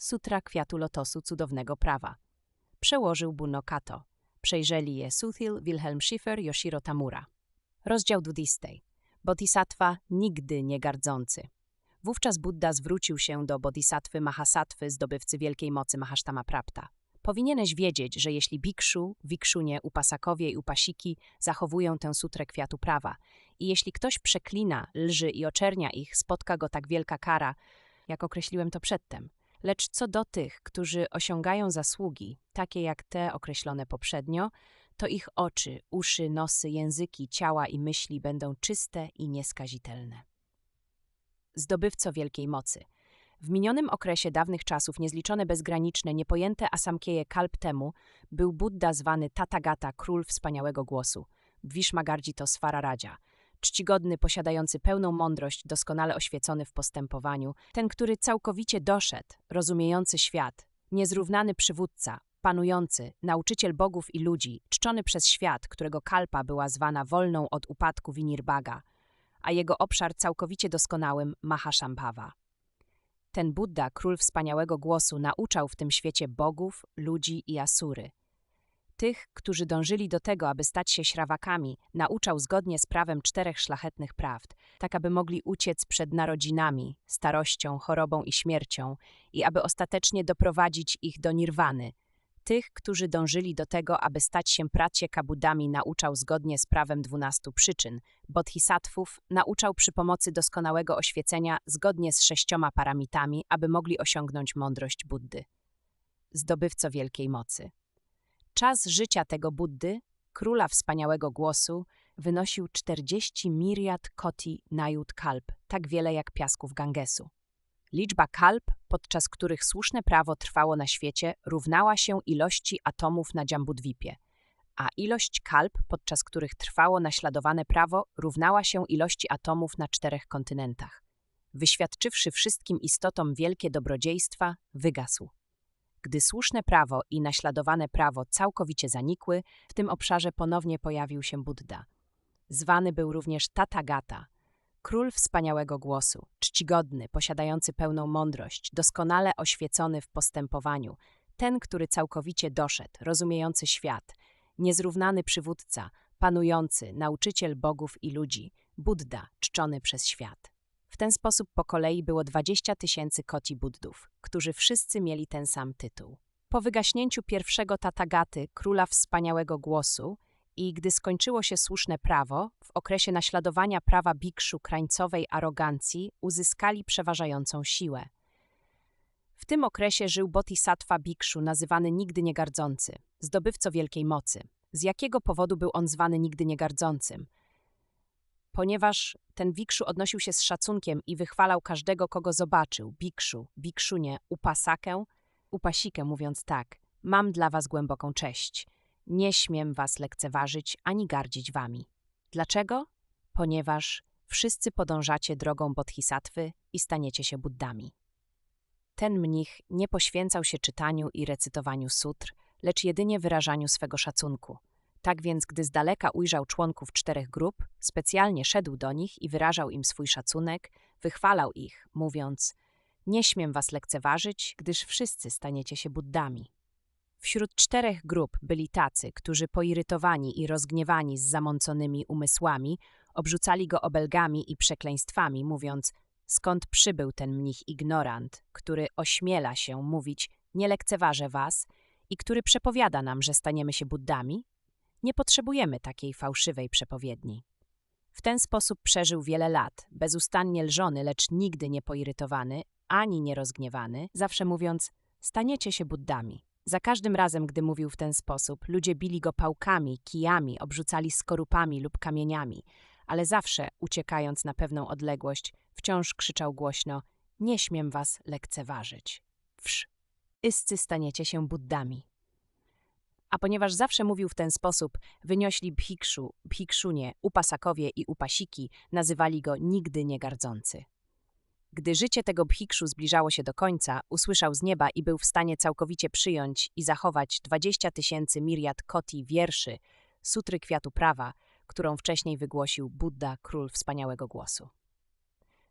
Sutra Kwiatu Lotosu Cudownego Prawa. Przełożył Bunno Kato. Przejrzeli je Suthil, Wilhelm Schiffer, Yoshiro Tamura. Rozdział 20. Bodhisattva nigdy nie gardzący. Wówczas Buddha zwrócił się do bodhisattwy Mahasattwy, zdobywcy wielkiej mocy Mahashtama Prapta. Powinieneś wiedzieć, że jeśli bikszu, wikszunie, upasakowie i upasiki zachowują tę sutrę kwiatu prawa i jeśli ktoś przeklina, lży i oczernia ich, spotka go tak wielka kara, jak określiłem to przedtem. Lecz co do tych, którzy osiągają zasługi, takie jak te określone poprzednio, to ich oczy, uszy, nosy, języki, ciała i myśli będą czyste i nieskazitelne. Zdobywco wielkiej mocy. W minionym okresie dawnych czasów niezliczone bezgraniczne, niepojęte asamkieje kalp temu był Buddha zwany Tathagata, król wspaniałego głosu. Vishmagarji to Svararaja, czcigodny, posiadający pełną mądrość, doskonale oświecony w postępowaniu, ten, który całkowicie doszedł, rozumiejący świat, niezrównany przywódca, panujący, nauczyciel bogów i ludzi, czczony przez świat, którego kalpa była zwana wolną od upadku Vinirbaga, a jego obszar całkowicie doskonałym Mahashambhava. Ten Buddha, król wspaniałego głosu, nauczał w tym świecie bogów, ludzi i asury. Tych, którzy dążyli do tego, aby stać się śrawakami, nauczał zgodnie z prawem czterech szlachetnych prawd, tak aby mogli uciec przed narodzinami, starością, chorobą i śmiercią i aby ostatecznie doprowadzić ich do nirwany. Tych, którzy dążyli do tego, aby stać się pracie kabudami, nauczał zgodnie z prawem dwunastu przyczyn. Bodhisatwów nauczał przy pomocy doskonałego oświecenia zgodnie z sześcioma paramitami, aby mogli osiągnąć mądrość Buddy. Zdobywco wielkiej mocy. Czas życia tego Buddy, króla wspaniałego głosu, wynosił 40 miriad koti najut kalp, tak wiele jak piasków Gangesu. Liczba kalp, podczas których słuszne prawo trwało na świecie, równała się ilości atomów na Dżambudwipie, a ilość kalp, podczas których trwało naśladowane prawo, równała się ilości atomów na czterech kontynentach. Wyświadczywszy wszystkim istotom wielkie dobrodziejstwa, wygasł. Gdy słuszne prawo i naśladowane prawo całkowicie zanikły, w tym obszarze ponownie pojawił się Buddha. Zwany był również Tathagata, król wspaniałego głosu, czcigodny, posiadający pełną mądrość, doskonale oświecony w postępowaniu, ten, który całkowicie doszedł, rozumiejący świat, niezrównany przywódca, panujący, nauczyciel bogów i ludzi, Buddha, czczony przez świat. W ten sposób po kolei było 20 tysięcy koti Buddów, którzy wszyscy mieli ten sam tytuł. Po wygaśnięciu pierwszego Tatagaty, króla wspaniałego głosu, i gdy skończyło się słuszne prawo, w okresie naśladowania prawa bikszu krańcowej arogancji uzyskali przeważającą siłę. W tym okresie żył bodhisattva bikszu, nazywany nigdy niegardzący, zdobywco wielkiej mocy. Z jakiego powodu był on zwany nigdy niegardzącym? Ponieważ ten bikszu odnosił się z szacunkiem i wychwalał każdego, kogo zobaczył, bikszu, bikszunie, upasakę, upasikę, mówiąc tak, mam dla was głęboką cześć – nie śmiem was lekceważyć ani gardzić wami. Dlaczego? Ponieważ wszyscy podążacie drogą bodhisattwy i staniecie się Buddami. Ten mnich nie poświęcał się czytaniu i recytowaniu sutr, lecz jedynie wyrażaniu swego szacunku. Tak więc, gdy z daleka ujrzał członków czterech grup, specjalnie szedł do nich i wyrażał im swój szacunek, wychwalał ich, mówiąc: Nie śmiem was lekceważyć, gdyż wszyscy staniecie się Buddami. Wśród czterech grup byli tacy, którzy poirytowani i rozgniewani z zamąconymi umysłami, obrzucali go obelgami i przekleństwami, mówiąc, skąd przybył ten mnich ignorant, który ośmiela się mówić, nie lekceważę was i który przepowiada nam, że staniemy się Buddami? Nie potrzebujemy takiej fałszywej przepowiedni. W ten sposób przeżył wiele lat, bezustannie lżony, lecz nigdy nie poirytowany, ani nie rozgniewany, zawsze mówiąc, staniecie się Buddami. Za każdym razem, gdy mówił w ten sposób, ludzie bili go pałkami, kijami, obrzucali skorupami lub kamieniami, ale zawsze, uciekając na pewną odległość, wciąż krzyczał głośno: Nie śmiem was lekceważyć. Wsz, yscy staniecie się Buddami. A ponieważ zawsze mówił w ten sposób, wyniośli bhikszu, bhikszunie, upasakowie i upasiki nazywali go nigdy niegardzący. Gdy życie tego bhikszu zbliżało się do końca, usłyszał z nieba i był w stanie całkowicie przyjąć i zachować 20 tysięcy miriad koti wierszy, sutry kwiatu prawa, którą wcześniej wygłosił Buddha, król wspaniałego głosu.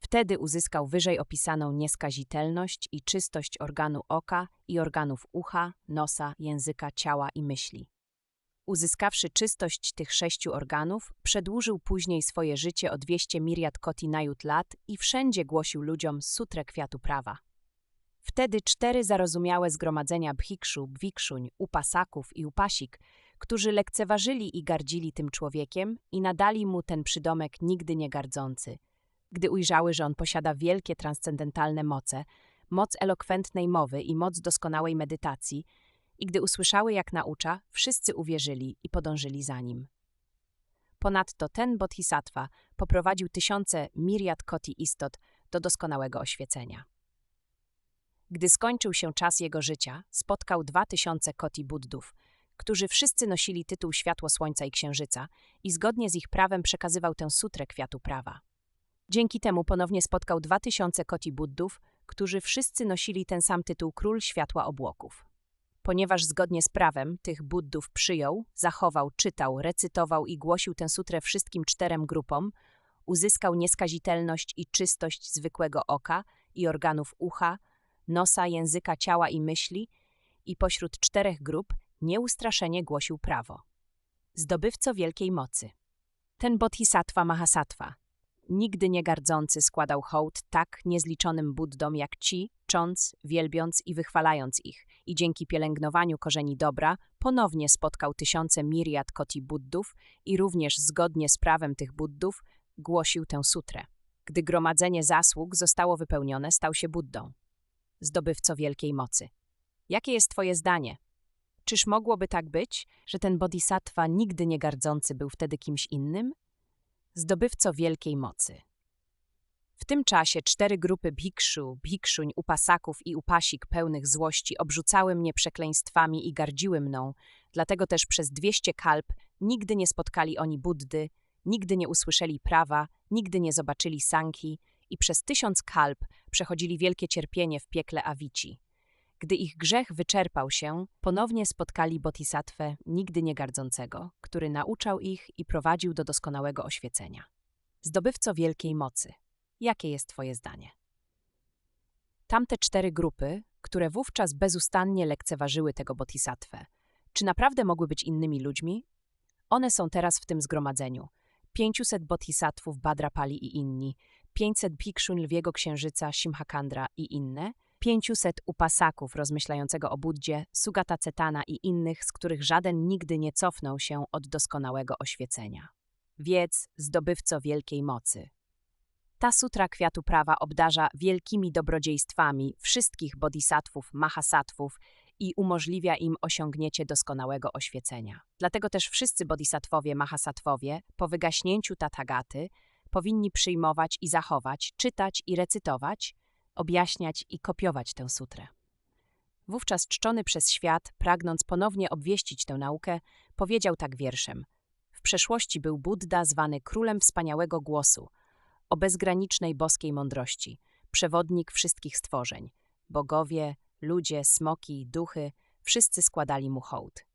Wtedy uzyskał wyżej opisaną nieskazitelność i czystość organu oka i organów ucha, nosa, języka, ciała i myśli. Uzyskawszy czystość tych sześciu organów, przedłużył później swoje życie o 200 miriad koti najut lat i wszędzie głosił ludziom sutrę kwiatu prawa. Wtedy cztery zarozumiałe zgromadzenia bhikszu, bwikszuń, upasaków i upasik, którzy lekceważyli i gardzili tym człowiekiem i nadali mu ten przydomek nigdy nie gardzący. Gdy ujrzały, że on posiada wielkie transcendentalne moce, moc elokwentnej mowy i moc doskonałej medytacji, i gdy usłyszały, jak naucza, wszyscy uwierzyli i podążyli za nim. Ponadto ten bodhisattva poprowadził tysiące miriad koti istot do doskonałego oświecenia. Gdy skończył się czas jego życia, spotkał dwa tysiące koti buddów, którzy wszyscy nosili tytuł Światło Słońca i Księżyca i zgodnie z ich prawem przekazywał tę sutrę kwiatu prawa. Dzięki temu ponownie spotkał dwa tysiące koti buddów, którzy wszyscy nosili ten sam tytuł Król Światła Obłoków. Ponieważ zgodnie z prawem tych buddów przyjął, zachował, czytał, recytował i głosił tę sutrę wszystkim czterem grupom, uzyskał nieskazitelność i czystość zwykłego oka i organów ucha, nosa, języka, ciała i myśli i pośród czterech grup nieustraszenie głosił prawo. Zdobywco wielkiej mocy. Ten bodhisattva Mahasattva, nigdy nie gardzący, składał hołd tak niezliczonym buddom jak ci, cząc, wielbiąc i wychwalając ich, i dzięki pielęgnowaniu korzeni dobra ponownie spotkał tysiące miriad koti buddów i również zgodnie z prawem tych buddów głosił tę sutrę. Gdy gromadzenie zasług zostało wypełnione, stał się buddą zdobywco wielkiej mocy. Jakie jest Twoje zdanie? Czyż mogłoby tak być, że ten bodhisattva nigdy nie gardzący był wtedy kimś innym? Zdobywco wielkiej mocy. W tym czasie cztery grupy bhikszu, bhikszuń, upasaków i upasik pełnych złości obrzucały mnie przekleństwami i gardziły mną, dlatego też przez dwieście kalp nigdy nie spotkali oni Buddy, nigdy nie usłyszeli prawa, nigdy nie zobaczyli Sanki, i przez tysiąc kalb przechodzili wielkie cierpienie w piekle Awici. Gdy ich grzech wyczerpał się, ponownie spotkali bodhisatwę nigdy nie gardzącego, który nauczał ich i prowadził do doskonałego oświecenia. Zdobywco wielkiej mocy. Jakie jest Twoje zdanie? Tamte cztery grupy, które wówczas bezustannie lekceważyły tego bodhisatwę, czy naprawdę mogły być innymi ludźmi? One są teraz w tym zgromadzeniu. 500 bodhisatwów Badrapali i inni, 500 bhikszuń lwiego księżyca Simhakandra i inne, 500 upasaków rozmyślającego o Buddzie, Sugata Cetana i innych, z których żaden nigdy nie cofnął się od doskonałego oświecenia. Wiedz, zdobywco wielkiej mocy. Ta sutra kwiatu prawa obdarza wielkimi dobrodziejstwami wszystkich bodhisatwów, mahasatwów i umożliwia im osiągnięcie doskonałego oświecenia. Dlatego też wszyscy bodhisattwowie, mahasatwowie po wygaśnięciu tatagaty powinni przyjmować i zachować, czytać i recytować, objaśniać i kopiować tę sutrę. Wówczas czczony przez świat, pragnąc ponownie obwieścić tę naukę, powiedział tak wierszem. W przeszłości był Buddha zwany królem wspaniałego głosu, o bezgranicznej boskiej mądrości, przewodnik wszystkich stworzeń. Bogowie, ludzie, smoki, duchy, wszyscy składali mu hołd.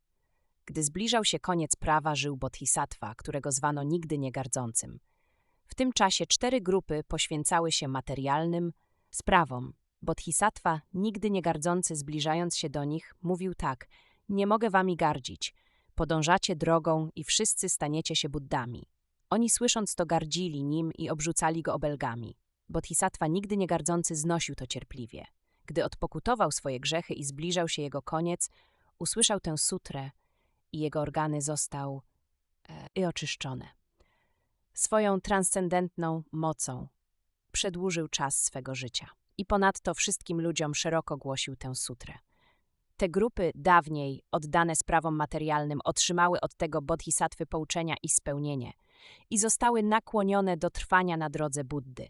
Gdy zbliżał się koniec prawa, żył Bodhisattva, którego zwano nigdy niegardzącym – w tym czasie cztery grupy poświęcały się materialnym sprawom. Bodhisattva, nigdy nie gardzący zbliżając się do nich, mówił tak: Nie mogę wami gardzić. Podążacie drogą i wszyscy staniecie się Buddami. Oni słysząc to gardzili nim i obrzucali go obelgami. Bodhisattva, nigdy nie gardzący, znosił to cierpliwie. Gdy odpokutował swoje grzechy i zbliżał się jego koniec, usłyszał tę sutrę i jego organy został e, oczyszczone swoją transcendentną mocą przedłużył czas swego życia. I ponadto wszystkim ludziom szeroko głosił tę sutrę. Te grupy, dawniej oddane sprawom materialnym, otrzymały od tego bodhisattwy pouczenia i spełnienie i zostały nakłonione do trwania na drodze Buddy.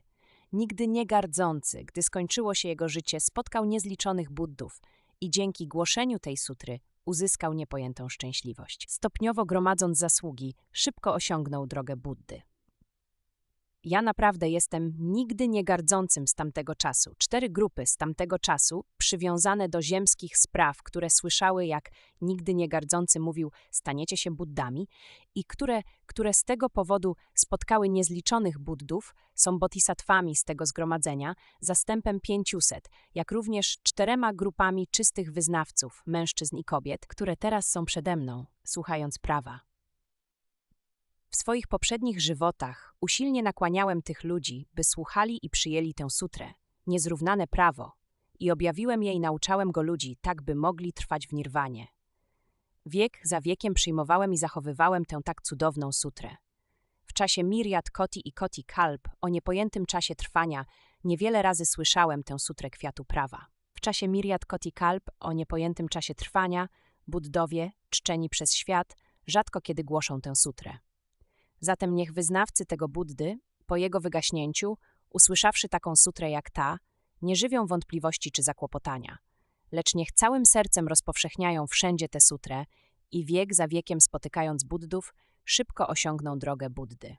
Nigdy nie gardzący, gdy skończyło się jego życie, spotkał niezliczonych Buddów i dzięki głoszeniu tej sutry uzyskał niepojętą szczęśliwość. Stopniowo gromadząc zasługi, szybko osiągnął drogę Buddy. Ja naprawdę jestem nigdy nie gardzącym z tamtego czasu. Cztery grupy z tamtego czasu, przywiązane do ziemskich spraw, które słyszały, jak nigdy nie gardzący mówił, staniecie się Buddami, i które, które z tego powodu spotkały niezliczonych Buddów, są bodhisatwami z tego zgromadzenia, zastępem 500, jak również czterema grupami czystych wyznawców, mężczyzn i kobiet, które teraz są przede mną, słuchając prawa. W swoich poprzednich żywotach usilnie nakłaniałem tych ludzi, by słuchali i przyjęli tę sutrę, niezrównane prawo, i objawiłem je i nauczałem go ludzi, tak by mogli trwać w nirwanie. Wiek za wiekiem przyjmowałem i zachowywałem tę tak cudowną sutrę. W czasie Miriad Koti i Koti Kalb, o niepojętym czasie trwania, niewiele razy słyszałem tę sutrę kwiatu prawa. W czasie Miriad Koti Kalb, o niepojętym czasie trwania, Buddowie, czczeni przez świat, rzadko kiedy głoszą tę sutrę. Zatem niech wyznawcy tego Buddy, po jego wygaśnięciu, usłyszawszy taką sutrę jak ta, nie żywią wątpliwości czy zakłopotania, lecz niech całym sercem rozpowszechniają wszędzie tę sutrę i wiek za wiekiem spotykając Buddów, szybko osiągną drogę Buddy.